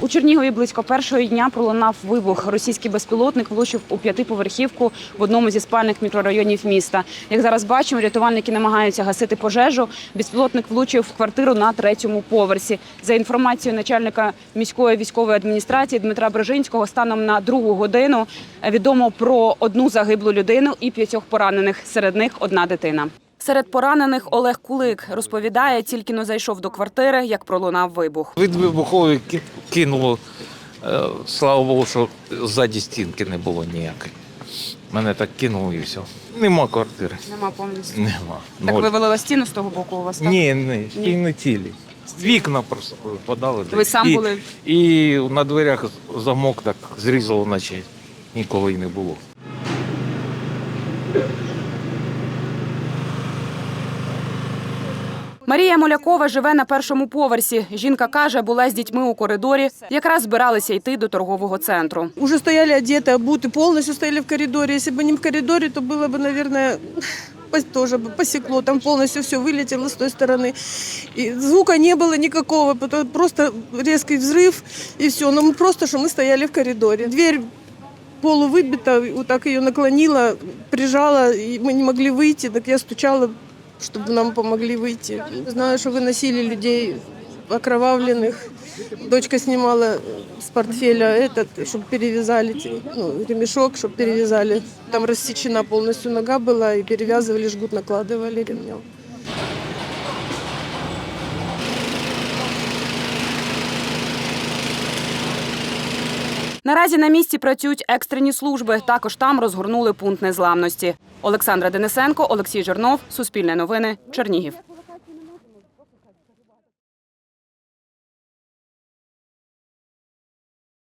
У Чернігові близько першої дня пролунав вибух. Російський безпілотник влучив у п'ятиповерхівку в одному зі спальних мікрорайонів міста. Як зараз бачимо, рятувальники намагаються гасити пожежу. Безпілотник влучив в квартиру на третьому поверсі. За інформацією начальника міської військової адміністрації Дмитра Брижинського, станом на другу годину відомо про одну загиблу людину і п'ятьох поранених. Серед них одна дитина. Серед поранених Олег Кулик розповідає, тільки но зайшов до квартири, як пролунав вибух. Від вибухової кинуло. Е, Слава Богу, що ззаді стінки не було ніякої. Мене так кинуло і все. Нема квартири. Нема повністю. Нема. Так Ноль. вивалила стіну з того боку у вас? так? Ні, ні, не цілі. Вікна просто подали. Ви сам і, були? І на дверях замок так зрізало, наче ніколи й не було. Марія Молякова живе на першому поверсі. Жінка каже, була з дітьми у коридорі. Якраз збиралися йти до торгового центру. Уже стояли одеты, обуты, полностью стояли в коридоре. Если бы не в коридоре, то было бы, наверное, пос- тоже бы посекло. Там полностью все вылетело с той стороны. И звука не было никакого, потом просто резкий взрыв и все. Но мы просто, что мы стояли в коридоре. Дверь полувыбита, вот так ее наклонила, прижала, и мы не могли выйти. Так я стучала, чтобы нам помогли выйти. Знаю, что выносили людей окровавленных. Дочка снимала с портфеля этот, чтобы перевязали, те- ну, ремешок, чтобы перевязали. Там рассечена полностью нога была, и перевязывали, жгут накладывали ремнем. Наразі на місці працюють екстрені служби. Також там розгорнули пункт незламності. Олександра Денисенко, Олексій Жирнов, Суспільне новини, Чернігів.